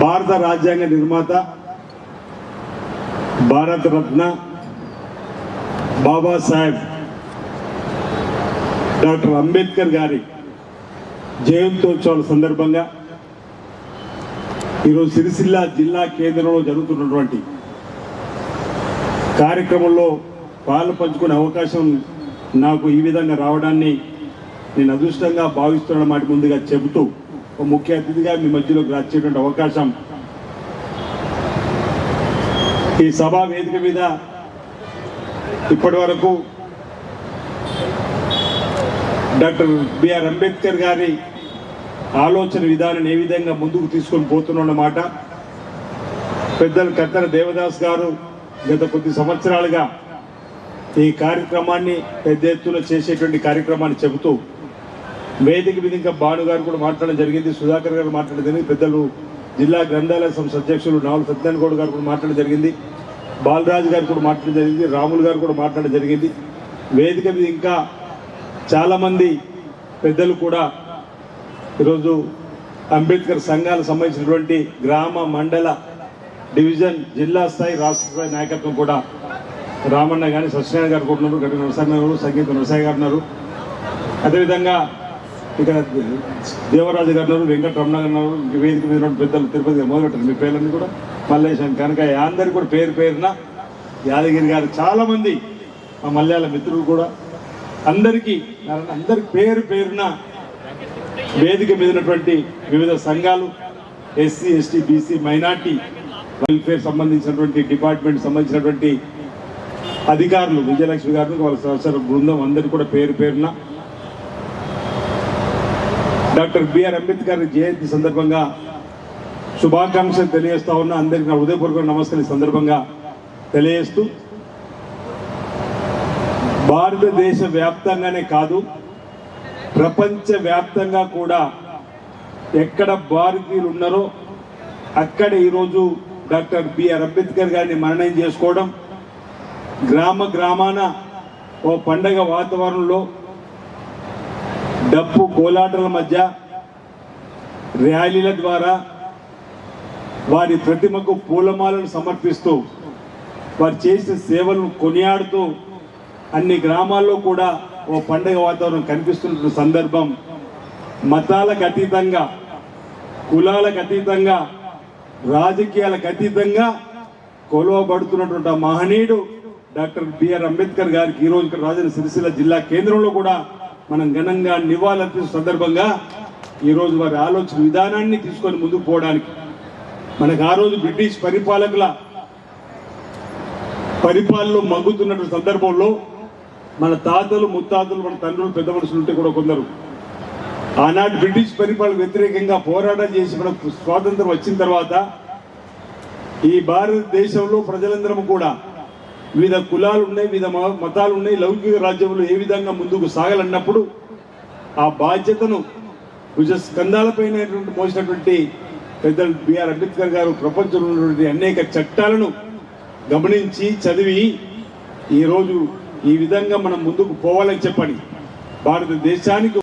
భారత రాజ్యాంగ నిర్మాత భారత రత్న బాబాసాహెబ్ డాక్టర్ అంబేద్కర్ గారి జయంతోత్సవాల సందర్భంగా ఈరోజు సిరిసిల్ల జిల్లా కేంద్రంలో జరుగుతున్నటువంటి కార్యక్రమంలో పాలు పంచుకునే అవకాశం నాకు ఈ విధంగా రావడాన్ని నేను అదృష్టంగా భావిస్తున్న మాట ముందుగా చెబుతూ ముఖ్య అతిథిగా మీ మధ్యలోకి రాచేటువంటి అవకాశం. ఈ సభా వేదిక మీద ఇప్పటి వరకు డాక్టర్ బిఆర్ అంబేద్కర్ గారి ఆలోచన విధానం ఏ విధంగా ముందుకు తీసుకొని పోతున్నమాట పెద్దలు కత్తన దేవదాస్ గారు గత కొద్ది సంవత్సరాలుగా ఈ కార్యక్రమాన్ని పెద్ద ఎత్తున చేసేటువంటి కార్యక్రమాన్ని చెబుతూ వేదిక మీద ఇంకా భాను గారు కూడా మాట్లాడడం జరిగింది సుధాకర్ గారు మాట్లాడడం జరిగింది పెద్దలు జిల్లా గ్రంథాలయ సంస్థ అధ్యక్షులు నావల్ సత్యనారాయణ గౌడ్ గారు కూడా మాట్లాడడం జరిగింది బాలరాజు గారు కూడా మాట్లాడడం జరిగింది రాములు గారు కూడా మాట్లాడడం జరిగింది. వేదిక మీద ఇంకా చాలామంది పెద్దలు కూడా ఈరోజు అంబేద్కర్ సంఘాలకు సంబంధించినటువంటి గ్రామ మండల డివిజన్ జిల్లా స్థాయి రాష్ట్ర స్థాయి నాయకత్వం కూడా రామన్న కానీ సత్యనారాయణ గారు కూడా ఉన్నారు. గట్టి నరసన్న గారు సంగీత నరసాయి గారు ఉన్నారు. అదేవిధంగా ఇక దేవరాజు గారు వెంకటరమణ గారు వేదిక మీద పెద్దలు తిరుపతి గారు మొదలుపెట్టారు. మీ పేర్లన్నీ కూడా మల్లేశం కనుక అందరికి కూడా పేరు పేరున యాదగిరి గారు చాలామంది మా మలయాళ మిత్రులు కూడా. అందరికీ అందరి పేరు పేరున వేదిక మీద ఉన్నటువంటి వివిధ సంఘాలు SC ST BC minority welfare సంబంధించినటువంటి డిపార్ట్మెంట్ సంబంధించినటువంటి అధికారులు విజయలక్ష్మి గారు వాళ్ళ సహచర బృందం అందరికీ కూడా పేరు పేరున డాక్టర్ బిఆర్ అంబేద్కర్ జయంతి సందర్భంగా శుభాకాంక్షలు తెలియజేస్తా ఉన్న. అందరికీ నా హృదయపూర్వక నమస్కారం సందర్భంగా తెలియజేస్తూ. భారతదేశ వ్యాప్తంగానే కాదు ప్రపంచ వ్యాప్తంగా కూడా ఎక్కడ భారతీయులు ఉన్నారో అక్కడ ఈరోజు డాక్టర్ బిఆర్ అంబేద్కర్ గారిని మరణం చేసుకోవడం గ్రామ గ్రామాన ఓ పండగ వాతావరణంలో డప్పు కోలాటల మధ్య ర్యాలీల ద్వారా వారి ప్రతిమకు పూలమాలను సమర్పిస్తూ వారు చేసిన సేవలను కొనియాడుతూ అన్ని గ్రామాల్లో కూడా ఓ పండగ వాతావరణం కనిపిస్తున్న సందర్భం మతాలకు అతీతంగా కులాలకు అతీతంగా రాజకీయాలకు అతీతంగా కొలవబడుతున్నటువంటి ఆ మహనీయుడు డాక్టర్ బిఆర్ అంబేద్కర్ గారికి ఈరోజు రాజన సిరిసిల్ల జిల్లా కేంద్రంలో కూడా మనం ఘనంగా నివాళులర్పించిన సందర్భంగా ఈరోజు వారి ఆలోచన విధానాన్ని తీసుకొని ముందుకు పోవడానికి. మనకు ఆ రోజు బ్రిటిష్ పరిపాలకుల పరిపాలనలో మగ్గుతున్నటువంటి సందర్భంలో మన తాతలు ముత్తాతలు మన తండ్రులు పెద్ద మనుషులు ఉంటే కూడా కొందరు ఆనాటి బ్రిటిష్ పరిపాలన వ్యతిరేకంగా పోరాటం చేసి మనకు స్వాతంత్రం వచ్చిన తర్వాత ఈ భారతదేశంలో ప్రజలందరం కూడా వివిధ కులాలు ఉన్నాయి వివిధ మతాలు ఉన్నాయి లౌకిక రాజ్యంలో ఏ విధంగా ముందుకు సాగాలన్నప్పుడు ఆ బాధ్యతను భుజ స్కంధాలపైన మోసినటువంటి పెద్దలు బిఆర్ అంబేద్కర్ గారు ప్రపంచంలో ఉన్నటువంటి అనేక చట్టాలను గమనించి చదివి ఈరోజు ఈ విధంగా మనం ముందుకు పోవాలని చెప్పని భారతదేశానికి